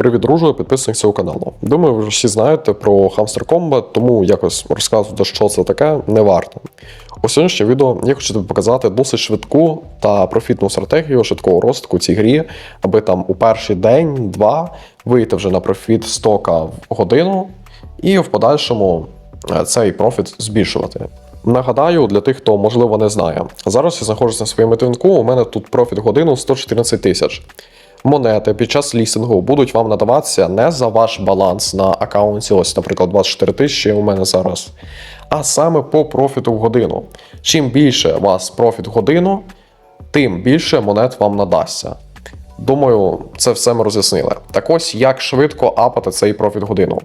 Привіт, друже, підписник цього каналу. Думаю, ви всі знаєте про Hamster Combat, тому якось розказувати, що це таке, не варто. У сьогоднішньому відео я хочу тобі показати досить швидку та профітну стратегію швидкого розвитку цій грі, аби там у перший день-два вийти вже на профіт стока в годину і в подальшому е, цей профіт збільшувати. Нагадаю, для тих, хто можливо не знає. Зараз я знаходжуся на своєму твінку, у мене тут профіт в годину 114 тисяч. Монети під час лісингу будуть вам надаватися не за ваш баланс на аккаунті, ось, наприклад, 24 тисячі у мене зараз, а саме по профіту в годину. Чим більше у вас профіт в годину, тим більше монет вам надасться. Думаю, це все ми роз'яснили. Так ось як швидко апати цей профіт годину.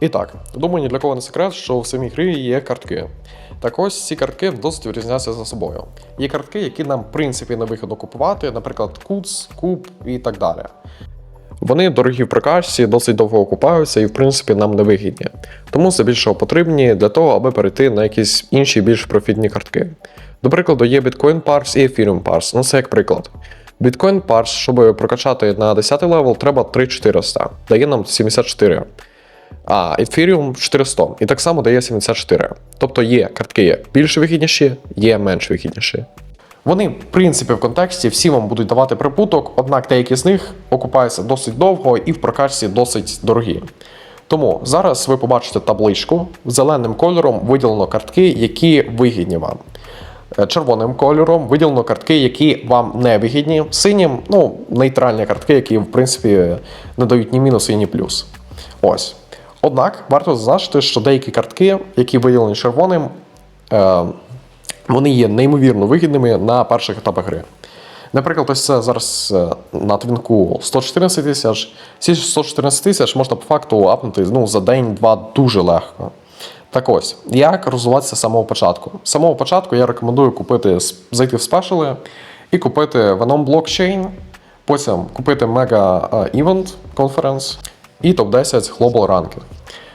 І так, думаю, ні для кого не секрет, що в самій грі є картки. Так ось ці картки досить відрізняються за собою. Є картки, які нам, в принципі, не вигідно купувати, наприклад, куц, куб і так далі. Вони дорогі в прокачці, досить довго окупаються і, в принципі, нам не вигідні. Тому здебільшого потрібні для того, аби перейти на якісь інші більш профітні картки. До прикладу, є Bitcoin Parse і Ethereum Parse. Ну це як приклад. Bitcoin Parse, щоб прокачати на 10 левел, треба 3400, дає нам 74 а Ethereum 400 і так само дає 74. Тобто є картки більш вигідніші, є менш вигідніші. Вони, в принципі, в контексті всі вам будуть давати прибуток, однак деякі з них окупаються досить довго і в прокачці досить дорогі. Тому зараз ви побачите табличку зеленим кольором виділено картки, які вигідні вам. Е, Червоним кольором виділено картки, які вам не вигідні. Синім, ну, нейтральні картки, які, в принципі, не дають ні мінус, ні плюс. Ось. Однак варто зазначити, що деякі картки, які виділені червоним, е, вони є неймовірно вигідними на перших етапах гри. Наприклад, ось це зараз е, на твінку 114 тисяч. Ці 114 тисяч можна по факту апнути ну, за день-два дуже легко. Так ось, як розвиватися з самого початку? З самого початку я рекомендую купити, зайти в спешали і купити Venom Blockchain, потім купити Mega е, Event Conference і топ-10 Global Ranking.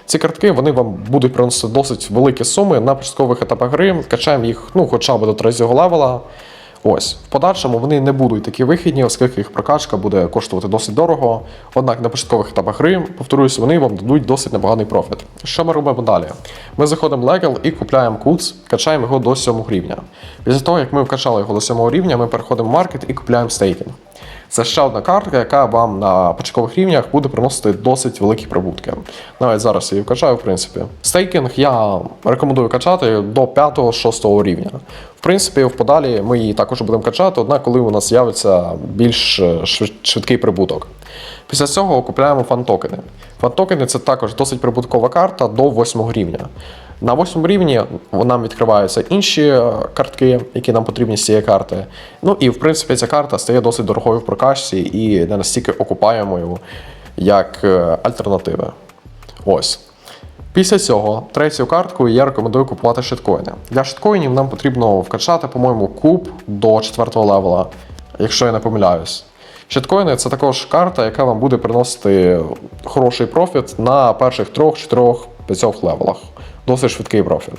Ці картки вони вам будуть приносити досить великі суми на початкових етапах гри. Качаємо їх ну, хоча б до третього левела. Ось, в подальшому вони не будуть такі вихідні, оскільки їх прокачка буде коштувати досить дорого. Однак на початкових етапах гри, повторюсь, вони вам дадуть досить непоганий профіт. Що ми робимо далі? Ми заходимо в Legal і купляємо куц, качаємо його до 7 рівня. Після того, як ми вкачали його до 7 рівня, ми переходимо в маркет і купляємо стейкінг. Це ще одна картка, яка вам на початкових рівнях буде приносити досить великі прибутки. Навіть зараз я її вкачаю, в принципі. Стейкінг я рекомендую качати до 5-6 рівня. В принципі, в подалі ми її також будемо качати, однак коли у нас з'явиться більш е, швидкий прибуток. Після цього купляємо фан-токени. Фан-токени це також досить прибуткова карта до 8 рівня. На 8 рівні нам відкриваються інші е, картки, які нам потрібні з цієї карти. Ну і в принципі ця карта стає досить дорогою в прокачці і не настільки окупаємою, як е, альтернативи. Ось. Після цього третю картку я рекомендую купувати шиткоїни. Для шиткоїнів нам потрібно вкачати, по-моєму, куб до 4 левела, якщо я не помиляюсь. Щиткоїни це також карта, яка вам буде приносити хороший профіт на перших 3, 4, 5 левелах. Досить швидкий профіт.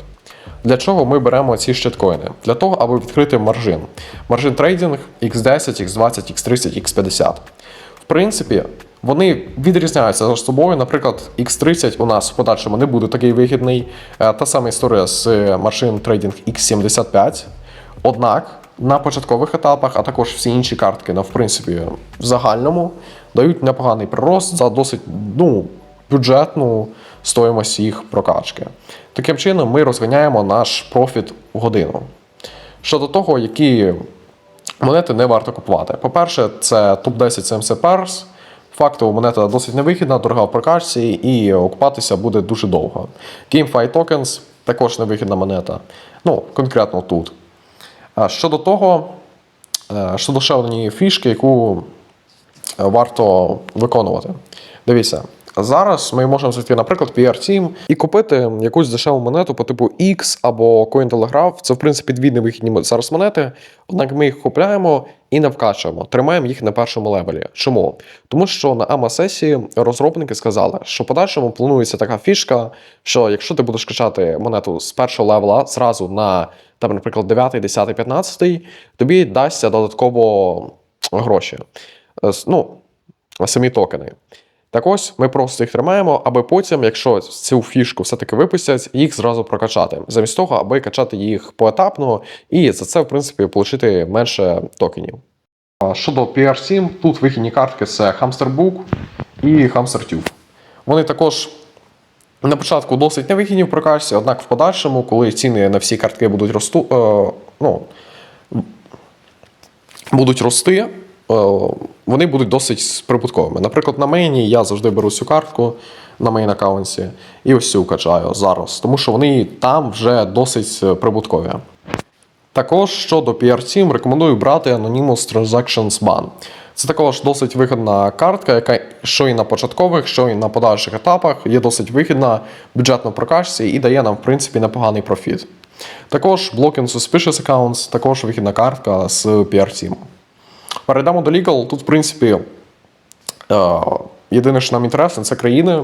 Для чого ми беремо ці щиткоїни? Для того, аби відкрити маржин. Маржин трейдинг X10, X20, X30, X50. В принципі, вони відрізняються за собою. Наприклад, X30 у нас в подальшому не буде такий вигідний. Е, Та сама історія з машин трейдинг X75. Однак на початкових етапах, а також всі інші картки, ну, в принципі, в загальному дають непоганий прирост за досить ну, бюджетну стоїмость їх прокачки. Таким чином, ми розганяємо наш профіт в годину. Щодо того, які монети не варто купувати. По-перше, це топ-10 CMC Pairs. Фактово монета досить невигідна, дорога в прокачці і окупатися буде дуже довго. GameFi Tokens також невигідна монета. Ну, конкретно тут. А щодо того, е, щодо ще однієї фішки, яку е, варто виконувати. Дивіться, зараз ми можемо зайти, наприклад, в PR Team і купити якусь дешеву монету по типу X або Cointelegraph. Це, в принципі, дві невихідні зараз монети. Однак ми їх купляємо і не вкачуємо. Тримаємо їх на першому левелі. Чому? Тому що на АМА-сесії розробники сказали, що в подальшому планується така фішка, що якщо ти будеш качати монету з першого левела зразу на, там, наприклад, 9, 10, 15, тобі дасться додатково гроші. Е, Ну, самі токени. Так ось ми просто їх тримаємо, аби потім, якщо цю фішку все-таки випустять, їх зразу прокачати, замість того, аби качати їх поетапно, і за це, в принципі, отримати менше токенів. Щодо PR7, тут вихідні картки це Hamster Book і Hamster Tube. Вони також на початку досить невигідні в прокачці, однак в подальшому, коли ціни на всі картки будуть росту, е, ну, будуть рости, вони будуть досить прибутковими. Наприклад, на мейні я завжди беру цю картку на мейн аккаунті і ось цю качаю зараз, тому що вони там вже досить е, прибуткові. Також щодо PR-Team, рекомендую брати Anonymous Transactions Ban. Це також досить вигідна картка, яка що і на початкових, що і на подальших етапах є досить вигідна бюджетно прокачці і дає нам, в принципі, непоганий профіт. Також Blocking Suspicious Accounts, також вигідна картка з PR-Team. Перейдемо до Legal. Тут, в принципі, е, єдине, що нам інтересно, це країни.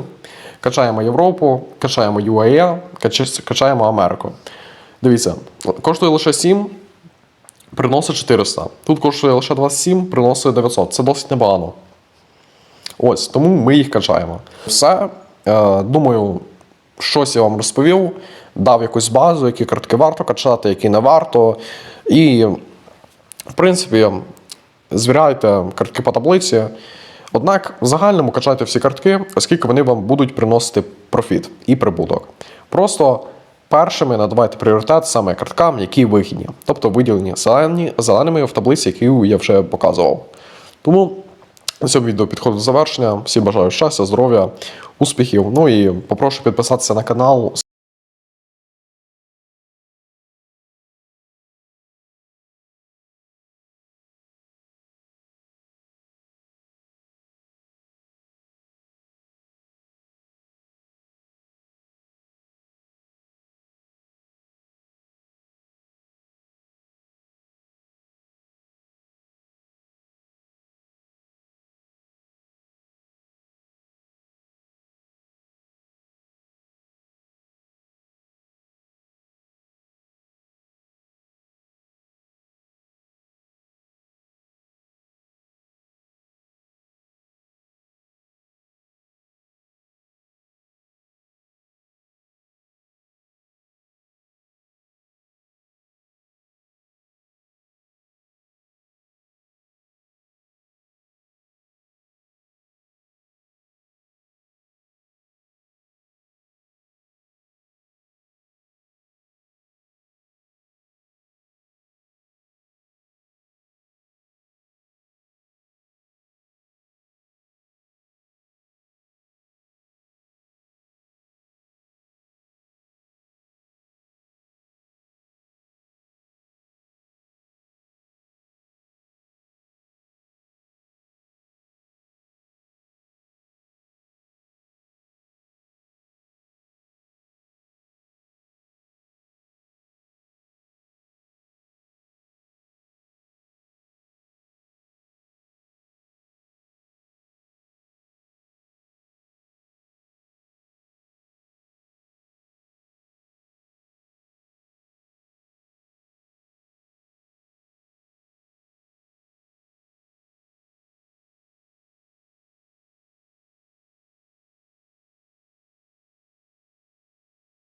Качаємо Європу, качаємо UAE, качаємо Америку. Дивіться, коштує лише 7, приносить 400. Тут коштує лише 27, приносить 900. Це досить непогано. Ось, тому ми їх качаємо. Все. Е, думаю, щось я вам розповів, дав якусь базу, які картки варто качати, які не варто. І, в принципі, звіряйте картки по таблиці. Однак в загальному качайте всі картки, оскільки вони вам будуть приносити профіт і прибуток. Просто першими надавайте пріоритет саме карткам, які вигідні, тобто виділені зелені, зеленими в таблиці, які я вже показував. Тому на цьому відео підходить до завершення. Всім бажаю щастя, здоров'я, успіхів. Ну і попрошу підписатися на канал,